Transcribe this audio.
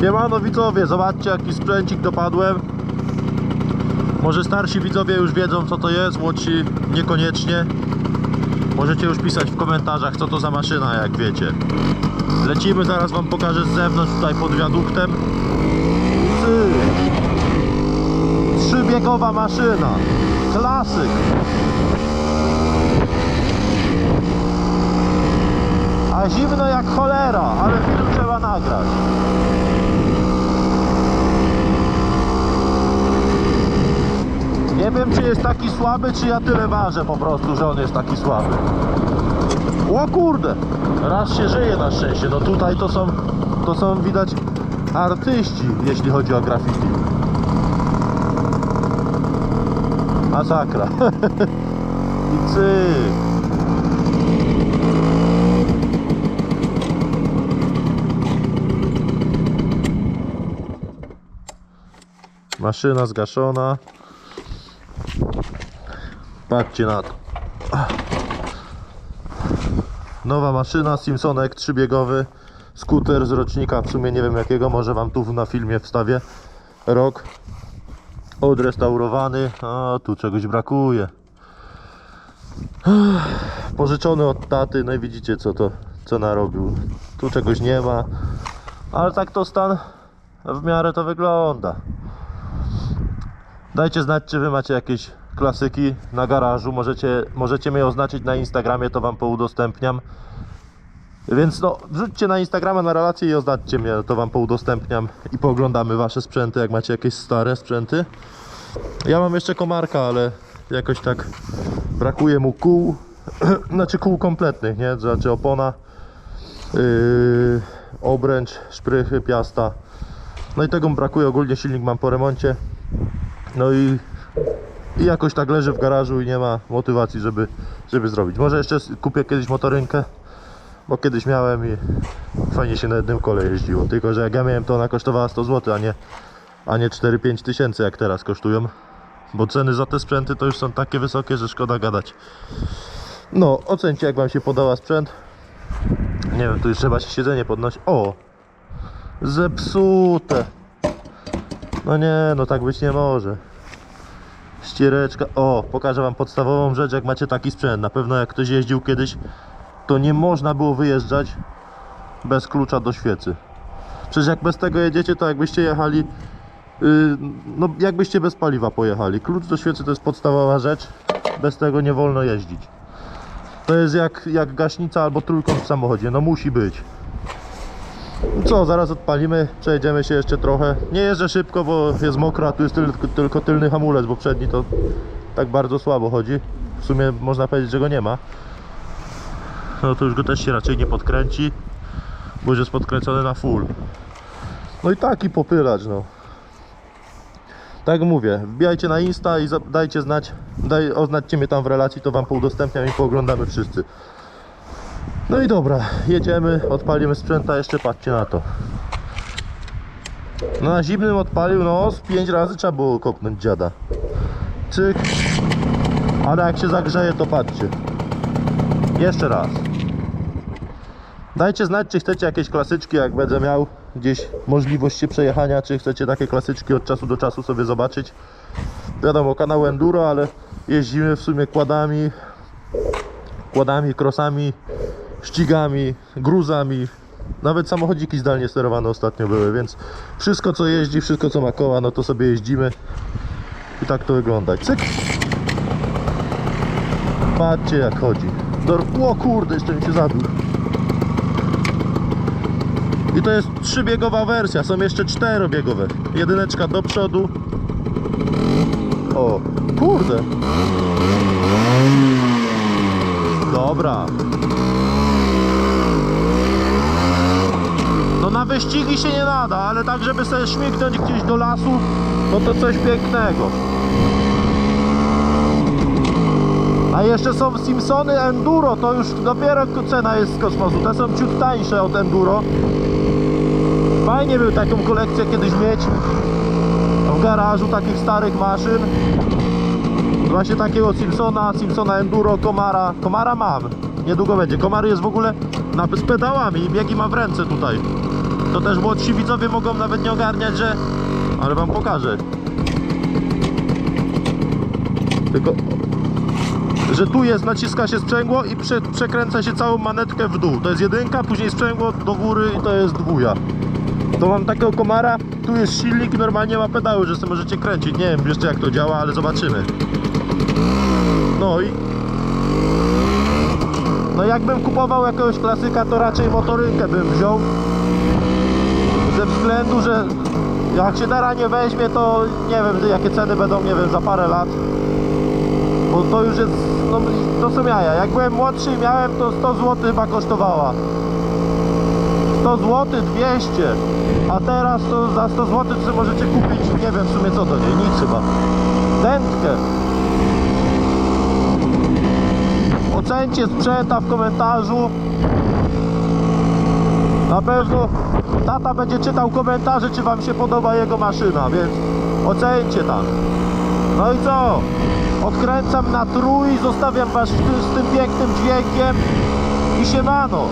Siemano widzowie, zobaczcie jaki sprzęcik dopadłem. Może starsi widzowie już wiedzą co to jest, młodsi niekoniecznie. Możecie już pisać w komentarzach co to za maszyna jak wiecie. Lecimy, zaraz wam pokażę z zewnątrz tutaj pod wiaduktem. Cyk. Trzybiegowa maszyna. Klasyk. A zimno jak cholera, ale film trzeba nagrać. Nie wiem czy jest taki słaby, czy ja tyle ważę po prostu, że on jest taki słaby. O kurde! Raz się żyje na szczęście. No tutaj to są, to są widać artyści, jeśli chodzi o graffiti. Masakra. I. Maszyna zgaszona. Patrzcie na to. Nowa maszyna, Simpsonek trzybiegowy. Skuter z rocznika, w sumie nie wiem jakiego, może wam tu na filmie wstawię. Rok. Odrestaurowany. A tu czegoś brakuje. Pożyczony od taty, no i widzicie co to, co narobił. Tu czegoś nie ma. Ale tak to stan w miarę to wygląda. Dajcie znać, czy wy macie jakieś klasyki na garażu. Możecie, możecie mnie oznaczyć na Instagramie, to wam poudostępniam. Więc no, wrzućcie na Instagrama na relację i oznaczcie mnie, to wam poudostępniam i pooglądamy wasze sprzęty, jak macie jakieś stare sprzęty. Ja mam jeszcze komarka, ale jakoś tak brakuje mu kół, znaczy kół kompletnych, nie? Znaczy opona, yy, obręcz, szprychy, piasta. No i tego mi brakuje, ogólnie silnik mam po remoncie. No i, i jakoś tak leży w garażu i nie ma motywacji, żeby, żeby zrobić. Może jeszcze kupię kiedyś motorynkę, bo kiedyś miałem i fajnie się na jednym kole jeździło. Tylko, że jak ja miałem to ona kosztowała 100 zł, a nie, a nie 4-5 tysięcy jak teraz kosztują. Bo ceny za te sprzęty to już są takie wysokie, że szkoda gadać. No, ocencie jak wam się podoba sprzęt. Nie wiem, tu już trzeba się siedzenie podnosić. O! Zepsute! No nie, no tak być nie może. Ściereczka. O, pokażę wam podstawową rzecz, jak macie taki sprzęt. Na pewno jak ktoś jeździł kiedyś, to nie można było wyjeżdżać bez klucza do świecy. Przecież jak bez tego jedziecie, to jakbyście jechali, yy, no jakbyście bez paliwa pojechali. Klucz do świecy to jest podstawowa rzecz. Bez tego nie wolno jeździć. To jest jak, jak gaśnica albo trójkąt w samochodzie. No musi być. Co, zaraz odpalimy, przejedziemy się jeszcze trochę. Nie jeżdżę szybko, bo jest mokro, a tu jest tylko, tylko tylny hamulec, bo przedni to tak bardzo słabo chodzi. W sumie można powiedzieć, że go nie ma. No to już go też się raczej nie podkręci, bo już jest podkręcony na full. No i taki popylacz, no. Tak mówię, wbijajcie na Insta i dajcie znać, daj, oznaczcie mnie tam w relacji, to wam poudostępniam i pooglądamy wszyscy. No i dobra, jedziemy, odpalimy sprzęta, jeszcze patrzcie na to. No na zimnym odpalił, no z 5 razy trzeba było kopnąć dziada. Cyk. Ale jak się zagrzeje, to patrzcie. Jeszcze raz. Dajcie znać, czy chcecie jakieś klasyczki, jak będę miał gdzieś możliwość się przejechania, czy chcecie takie klasyczki od czasu do czasu sobie zobaczyć. Wiadomo, kanał Enduro, ale jeździmy w sumie kładami, kładami, krosami, ścigami, gruzami. Nawet samochodziki zdalnie sterowane ostatnio były, więc wszystko co jeździ, wszystko co ma koła, no to sobie jeździmy. I tak to wygląda. Cyk. Patrzcie jak chodzi. Do... O kurde, jeszcze mi się zabił. I to jest trzybiegowa wersja, są jeszcze czterobiegowe. Jedyneczka do przodu. O, kurde. Dobra. Na wyścigi się nie nada, ale tak żeby sobie śmignąć gdzieś do lasu, no to coś pięknego. A jeszcze są Simpsony Enduro, to już dopiero cena jest z kosmosu. Te są ciut tańsze od Enduro. Fajnie by taką kolekcję kiedyś mieć w garażu takich starych maszyn. Właśnie takiego Simpsona, Simpsona Enduro, Komara. Komara mam. Niedługo będzie. Komar jest w ogóle na, z pedałami i biegi ma w ręce tutaj. To też młodsi widzowie mogą nawet nie ogarniać, że... Ale wam pokażę. Tylko... Że tu jest, naciska się sprzęgło i prze, przekręca się całą manetkę w dół. To jest jedynka, później sprzęgło do góry i to jest dwuja. To mam takiego komara, tu jest silnik normalnie ma pedały, że sobie możecie kręcić. Nie wiem jeszcze jak to działa, ale zobaczymy. No i... No jakbym kupował jakiegoś klasyka, to raczej motorynkę bym wziął. Ze względu, że jak się teraz nie weźmie, to nie wiem jakie ceny będą, nie wiem, za parę lat. Bo to już jest, no to są jaja. Jak byłem młodszy i miałem, to 100 zł chyba kosztowała. 100 zł, 200. A teraz to za 100 zł sobie możecie kupić, nie wiem w sumie co to nie, nic chyba. Dętkę. Ocencie sprzęta w komentarzu. Na pewno tata będzie czytał komentarze, czy wam się podoba jego maszyna, więc ocencie tam. No i co? Odkręcam na trój, zostawiam was z tym, pięknym dźwiękiem i siemano.